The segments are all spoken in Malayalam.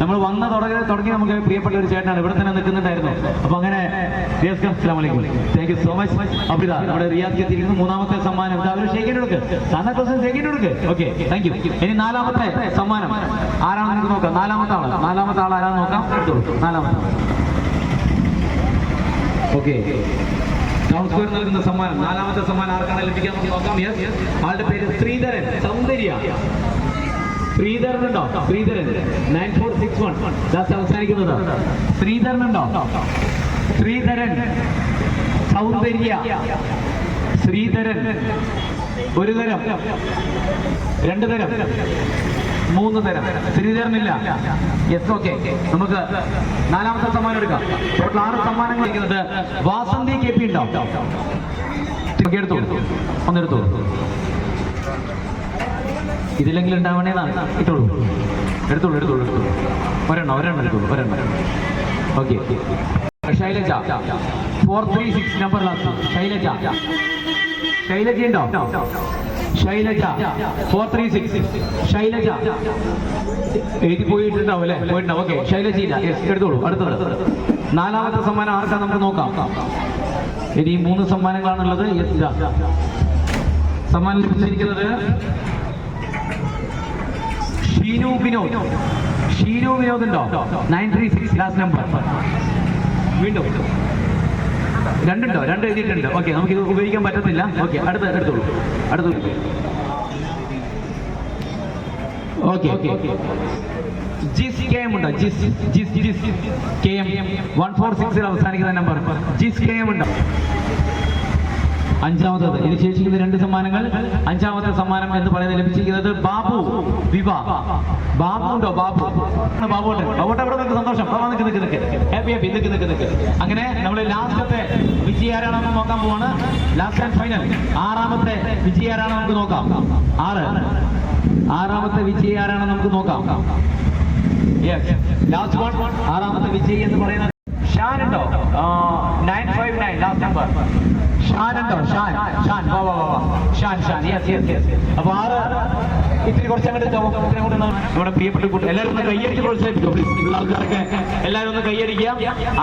നമ്മൾ വന്ന തുടങ്ങി തുടങ്ങി നമുക്ക് പ്രിയപ്പെട്ട ഒരു ചേട്ടനാണ്. ഇവിടെ തന്നെ നിൽക്കുന്നുണ്ടായിരുന്നു. അപ്പൊ അങ്ങനെ താങ്ക് യു സോ മച്ച് ഇതാ നമ്മുടെ റിയാദ് എത്തിയിരിക്കുന്നു. മൂന്നാമത്തെ സമ്മാനം. ഒരു ഷേക്കിന് കൊടുക്ക്. സാധാ ക്വസ്റ്റൻ ഷേക്കിന് കൊടുക്ക്. ഓക്കെ താങ്ക് യു ഇനി നാലാമത്തെ സമ്മാനം. ആരാണെന്ന് നമുക്ക് നോക്കാം? നാലാമത്തെ ആൾ. നാലാമത്തെ ആൾ ആരാന്ന് നോക്കാം? എടുത്തോളൂ നാലാമത്തെ ഓക്കെ ടൗൺ നൽകുന്ന സമ്മാനം. നാലാമത്തെ സമ്മാനം ആർക്കാണ് ലഭിക്കാൻ? നമുക്ക് നോക്കാം. ആളുടെ പേര് ശ്രീധരൻ. സൗന്ദര്യ. ശ്രീധരൻ ഉണ്ടോ Sreedharan. Nine four six one Das അവസാനിക്കുന്നത്. ശ്രീധരൻ ഉണ്ടോ ശ്രീധരൻ. സൗന്ദര്യ. ശ്രീധരൻ. ഒരു തരം. രണ്ട് തരം. മൂന്ന് തരം. ശ്രീധരനില്ല. യെസ് ഓക്കെ നമുക്ക് നാലാമത്തെ സമ്മാനം എടുക്കാം. ടോട്ടൽ ആറ് സമ്മാനങ്ങൾ ഇരിക്കുന്നത് വാസന്തി കെ പി ഉണ്ടോ? എടുത്തു. എടുത്തോളൂ ഒന്നെടുത്തോളൂ ഇതിലെങ്കിലും ഉണ്ടാവണേന്നാണ് ഇട്ടോളൂ. എടുത്തോളൂ എടുത്തോളൂ എടുത്തോളൂ. ഒരെണ്ണം ഒരെണ്ണം എടുത്തോളൂ ഒരെണ്ണം. Okay. Shailaja four three six number Shailaja. Shailaja ഉണ്ടോ? Shailaja four three six Shailaja. എഴുതി പോയിട്ടുണ്ടാവും അല്ലേ? പോയിട്ടുണ്ടാവും. ഓക്കെ. ശൈലജ ഇല്ല എടുത്തോളൂ. അടുത്തത്. നാലാമത്തെ സമ്മാനം ആർക്കാ? നമുക്ക് നോക്കാം. ഇനി മൂന്ന് സമ്മാനങ്ങളാണുള്ളത്. സമ്മാനം ലഭിച്ചിരിക്കുന്നത് ഷീനു വിനോദ്. ഷീനു വിനോദ് ഉണ്ടോ? Nine three six last number വീണ്ടും. രണ്ടുണ്ടോ? രണ്ട് എഴുതിയിട്ടുണ്ട്. ഓക്കെ നമുക്ക് ഇത് ഉപയോഗിക്കാൻ പറ്റത്തില്ല. ഓക്കെ അടുത്ത എടുത്തോളൂ അടുത്ത ഓക്കെ ജിസ് കെ എം ഉണ്ടോ? ജിസ് ജിസ് ജിസ് കെ എം. വൺ ഫോർ സിക്സിൽ അവസാനിക്കുന്ന നമ്പർ ജിസ് കെ എം ഉണ്ടോ? അഞ്ചാമത്തത് ഇനി ശേഷിക്കുന്ന രണ്ട് സമ്മാനങ്ങൾ. അഞ്ചാമത്തെ സമ്മാനം എന്ന് പറയുന്നത് ലഭിച്ചിരിക്കുന്നത് ബാബു വിവ. ബാബു ഉണ്ടോ? ബാബു. ബാബുണ്ട് ബാബുട്ട് അവിടെ നിൽക്ക് സന്തോഷം. അവിടെ നിക്ക് നിക്ക് ഹാപ്പി ഹാപ്പി നിക്ക് നിക്ക് നിക്ക് അങ്ങനെ നമ്മൾ ലാസ്റ്റത്തെ വിജയാരാണെന്ന് നോക്കാൻ പോവാണ്. ലാസ്റ്റ് ആൻഡ് ഫൈനൽ ആറാമത്തെ വിജയാരാണ് നമുക്ക് നോക്കാം. ആറ്. ആറാമത്തെ വിജയാരാണ് നമുക്ക് നോക്കാം. ലാസ്റ്റ് വൺ ആറാമത്തെ വിജയ് എന്ന് പറയുന്നത് ഷാൻ ഉണ്ടോ nine five nine last number Shan ഉണ്ടോ ഷാൻ ഷാൻ. വാ വാ വാ. Shan Shan. Yes yes yes അപ്പൊ ആറ് ഇത്തിരി കുറച്ച് അങ്ങോട്ട്. ഇത്തിരി നമ്മുടെ പ്രിയപ്പെട്ട കൂട്ടം എല്ലാവരും ഒന്ന് കൈയടിച്ച് പ്രോത്സാഹിപ്പിക്കും പ്ലീസ് പിള്ളേർക്കൊക്കെ എല്ലാവരും ഒന്ന് കൈയടിക്കുക.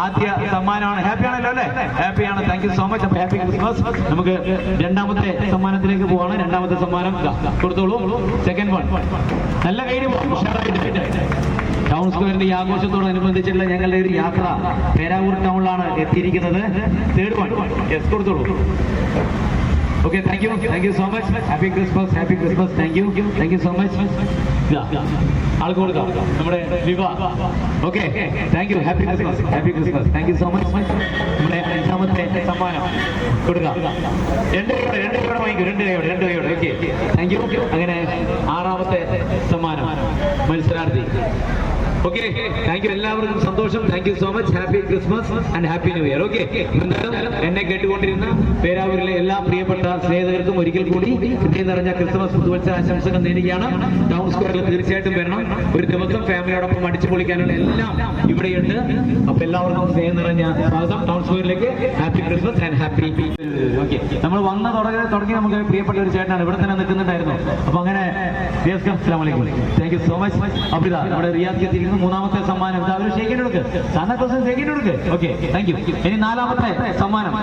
ആദ്യ സമ്മാനമാണ്. ഹാപ്പി ആണല്ലോ അല്ലേ? ഹാപ്പിയാണ് thank you so much happy Christmas നമുക്ക് രണ്ടാമത്തെ സമ്മാനത്തിലേക്ക് പോവാണ്. രണ്ടാമത്തെ സമ്മാനം. കൊടുത്തോളൂ. സെക്കൻഡ് വൺ നല്ല കൈയ്യടി ഉഷാറായിട്ട്. ടൗൺ സ്ക്വയറിന്റെ ഈ ആഘോഷത്തോടനുബന്ധിച്ചുള്ള ഞങ്ങളുടെ ഒരു യാത്ര പേരാവൂർ ടൗണിലാണ് എത്തിയിരിക്കുന്നത്. തേർഡ് വൺ യെസ് കൊടുത്തോളൂ. Okay thank you thank you so much happy Christmas happy Christmas thank you thank you so much ആൾക്ക് കൊടുക്കാം. നമ്മുടെ Viva. Okay thank you happy Christmas happy Christmas thank you so much നമ്മുടെ അഞ്ചാമത്തെ സമ്മാനം കൊടുക്കാം. രണ്ട് രണ്ട് കൈയോടെ വാങ്ങിക്കും. രണ്ട് രണ്ട് കൈയോടെ ഓക്കെ താങ്ക് യു അങ്ങനെ ആറാമത്തെ സമ്മാനം. മത്സരാർത്ഥി. ഓക്കെ താങ്ക് യു എല്ലാവർക്കും സന്തോഷം. Thank you so much happy Christmas and happy new year okay എന്നെ കേട്ടുകൊണ്ടിരുന്ന പേരാവൂരിലെ എല്ലാ പ്രിയപ്പെട്ട സ്നേഹിതർക്കും ഒരിക്കൽ കൂടി ഹൃദയം നിറഞ്ഞ ക്രിസ്മസ് പുതുവത്സരാശംസകൾ നേരുകയാണ്. ടൗൺ സ്ക്വയറിൽ തീർച്ചയായിട്ടും വരണം. ഒരു ദിവസം ഫാമിലിയോടൊപ്പം അടിച്ചു പൊളിക്കാനുള്ള എല്ലാം ഇവിടെയുണ്ട്. അപ്പൊ എല്ലാവർക്കും സ്നേഹം നിറഞ്ഞ സ്വാഗതം town സ്ക്വയറിലേക്ക് happy Christmas and happy okay നമ്മൾ വന്ന തുടങ്ങി തുടങ്ങി നമുക്ക് പ്രിയപ്പെട്ട ഒരു ചേട്ടനാണ്. ഇവിടെ തന്നെ നിൽക്കുന്നുണ്ടായിരുന്നു. അപ്പൊ അങ്ങനെ thank you so much Abritha നമ്മുടെ റിയാദ് എത്തിയിരിക്കുന്നു. മൂന്നാമത്തെ സമ്മാനം. ഇതാ ഒരു ഷേക്കിന് കൊടുക്ക് സാധാ ക്വസ്റ്റൻ ഷേക്കിന് കൊടുക്ക് ഓക്കെ താങ്ക് യു ഇനി നാലാമത്തെ സമ്മാനം.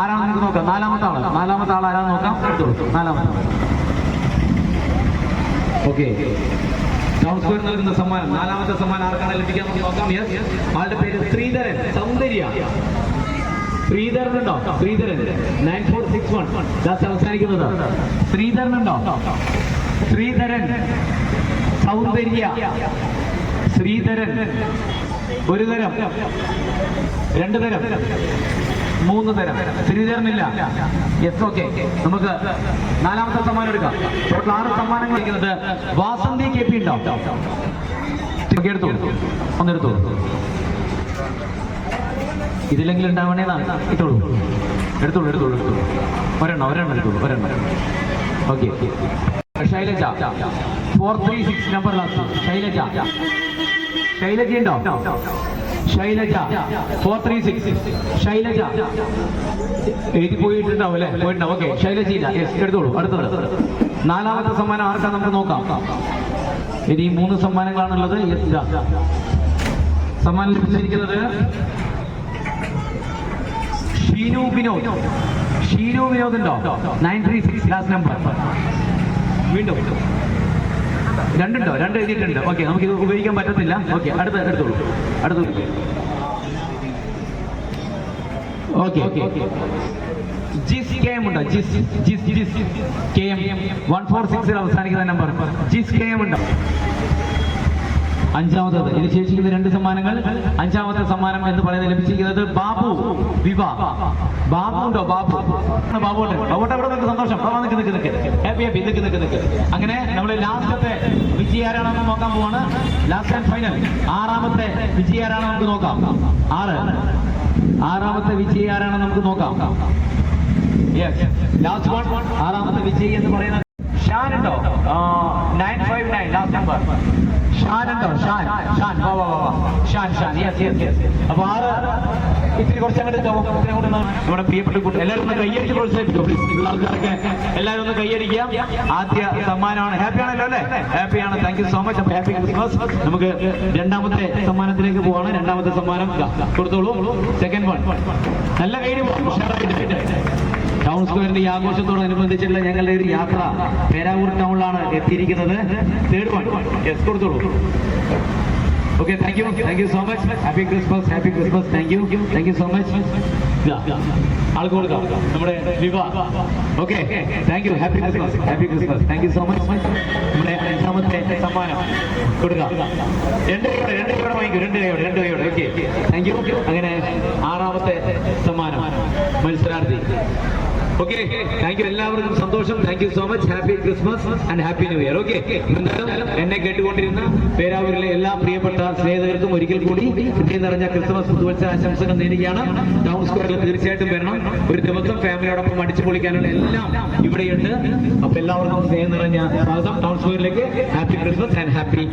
ആരാണെന്ന് നമുക്ക് നോക്കാം? നാലാമത്തെ ആൾ. നാലാമത്തെ ആൾ ആരാന്ന് നോക്കാം? നാലാമത്തെ ഓക്കെ ടൗൺ നൽകുന്ന സമ്മാനം. നാലാമത്തെ സമ്മാനം ആർക്കാണ് ലഭിക്കാൻ? നോക്കാം. ആളുടെ പേര് ശ്രീധരൻ. സൗന്ദര്യ. ശ്രീധരൻ ഉണ്ടോ Sreedharan. Nine four six one Das അവസാനിക്കുന്നത്. ശ്രീധരൻ ഉണ്ടോ ശ്രീധരൻ. സൗന്ദര്യ. ശ്രീധരൻ. ഒരു തരം. രണ്ട് തരം. മൂന്ന് തരം. ശ്രീധരനില്ല. എസ് ഓക്കെ നമുക്ക് നാലാമത്തെ സമ്മാനം എടുക്കാം. ടോട്ടൽ ആറ് സമ്മാനങ്ങൾ വാസന്തി കെ പി ഉണ്ടോ? എടുത്തു. എടുത്തോളൂ ഒന്നെടുത്തോളൂ ഇതിലെങ്കിലും ഉണ്ടാവണേന്നാണ് ഇട്ടോളൂ. എടുത്തോളൂ എടുത്തോളൂ എടുത്തോളൂ. ഒരെണ്ണം ഒരെണ്ണം എടുത്തോളൂ ഒരെണ്ണം. Okay. Shailaja. Four three six number Shailaja. Shailaja ഉണ്ടോ? Shailaja. Four three six Shailaja. എഴുതി പോയിട്ടുണ്ടാവും അല്ലേ? പോയിട്ടുണ്ടാവും. ഓക്കെ. ശൈലജ ഇല്ല എടുത്തോളൂ. അടുത്തത്. നാലാമത്തെ സമ്മാനം ആർക്കാ നമുക്ക് നോക്കാം. ഇനി മൂന്ന് സമ്മാനങ്ങളാണുള്ളത്. സമ്മാനം ലഭിച്ചിരിക്കുന്നത് ഷീനു വിനോദ്. ഷീനു വിനോദ് ഉണ്ടോ? Nine three six last number വീണ്ടും. രണ്ടുണ്ടോ? രണ്ട് എഴുതിയിട്ടുണ്ട്. ഓക്കെ നമുക്ക് ഇത് ഉപയോഗിക്കാൻ പറ്റത്തില്ല. ഓക്കെ അടുത്ത എടുത്തോളൂ അടുത്തോളൂ ഓക്കെ ജിസ് കെ എം ഉണ്ടോ? ജിസ് ജിസ് ജിസ് കെ എം. വൺ ഫോർ സിക്സിൽ അവസാനിക്കുന്ന നമ്പർ ജിസ് കെ എം ഉണ്ടോ? അഞ്ചാമത്തത്. ഇനി ശേഷിക്കുന്ന രണ്ട് സമ്മാനങ്ങൾ. അഞ്ചാമത്തെ സമ്മാനം എന്ന് പറയുന്നത് ലഭിച്ചിരിക്കുന്നത് ബാബു വിവ. ബാബു ഉണ്ടോ? ബാബു. ബാബു ഉണ്ട്. ബാബുട്ട് അവിടെ നിൽക്ക് സന്തോഷം. അവിടെ നിൽക്ക് നിൽക്ക് ഹാപ്പി ഹാപ്പി നിൽക്ക് നിൽക്ക് നിൽക്ക്. അങ്ങനെ നമ്മൾ ലാസ്റ്റത്തെ വിജയാരാണെന്ന് നോക്കാൻ പോവാണ്. ലാസ്റ്റ് ആൻഡ് ഫൈനൽ ആറാമത്തെ വിജയാരാണെന്ന് നമുക്ക് നോക്കാം. ആറ്. ആറാമത്തെ വിജയി ആരാണെന്ന് നമുക്ക് നോക്കാം. ലാസ്റ്റ് വൺ ആറാമത്തെ വിജയ് എന്ന് പറയുന്നത് ഷാൻ ഉണ്ടോ nine five nine last number ഷാനുണ്ടോ Shan Shan വാ വാ വാ Shan Shan yes yes yes അപ്പൊ ആറ് ഇത്തിരി കുറച്ച് അങ്ങോട്ട്. അങ്ങോട്ട് നമ്മുടെ പ്രിയപ്പെട്ട കൂട്ടം എല്ലാവരും ഒന്ന് കൈയടിച്ച് പ്രോത്സാഹിപ്പിക്കും ആൾക്കാരൊക്കെ എല്ലാവരും ഒന്ന് കൈയടിക്കാം ആദ്യ സമ്മാനമാണ്. ഹാപ്പി ആണല്ലോ അല്ലേ? ഹാപ്പിയാണ് thank you so much happy Christmas നമുക്ക് രണ്ടാമത്തെ സമ്മാനത്തിലേക്ക് പോവാണ്. രണ്ടാമത്തെ സമ്മാനം കൊടുത്തോളൂ. സെക്കൻഡ് വൺ നല്ല കൈ ഉഷാറായിട്ട്. ടൗൺ സ്ക്വയറിന്റെ ഈ ആഘോഷത്തോടനുബന്ധിച്ചുള്ള ഞങ്ങളുടെ ഒരു യാത്ര പേരാവൂർ ടൗണിലാണ് എത്തിയിരിക്കുന്നത്. തേർഡ് വൺ കൊടുത്തോളൂ. Okay thank you thank you so much happy Christmas happy Christmas thank you thank you so much ആൾക്ക് കൊടുക്കാം. നമ്മുടെ Viva okay thank you happy Christmas happy Christmas thank you so much നമ്മുടെ അഞ്ചാമത്തെ സമ്മാനം കൊടുക്കാം. രണ്ട് കൈയോടെ രണ്ട് കൈയോടെ വാങ്ങിക്കും. രണ്ട് കൈയോടെ രണ്ട് കൈയോടെ. ഓക്കെ താങ്ക് യു അങ്ങനെ ആറാമത്തെ സമ്മാനം. മത്സരാർത്ഥി. ഓക്കെ താങ്ക് യു എല്ലാവർക്കും സന്തോഷം. Thank you so much happy Christmas and happy new year okay എന്നെ കേട്ടുകൊണ്ടിരുന്ന പേരാവൂരിലെ എല്ലാ പ്രിയപ്പെട്ട സ്നേഹിതർക്കും ഒരിക്കൽ കൂടി ഹൃദയം നിറഞ്ഞ ക്രിസ്മസ് പുതുവത്സര ആശംസകൾ നേരുകയാണ്. ടൗൺ സ്ക്വയറിൽ തീർച്ചയായിട്ടും വരണം. ഒരു ദിവസം ഫാമിലിയോടൊപ്പം അടിച്ചു പൊളിക്കാനുള്ള എല്ലാം ഇവിടെയുണ്ട്. അപ്പൊ എല്ലാവർക്കും സ്നേഹം നിറഞ്ഞ സ്വാഗതം. ടൗൺ സ്ക്വയറിലേക്ക് ഹാപ്പി ക്രിസ്മസ് ആൻഡ് ഹാപ്പി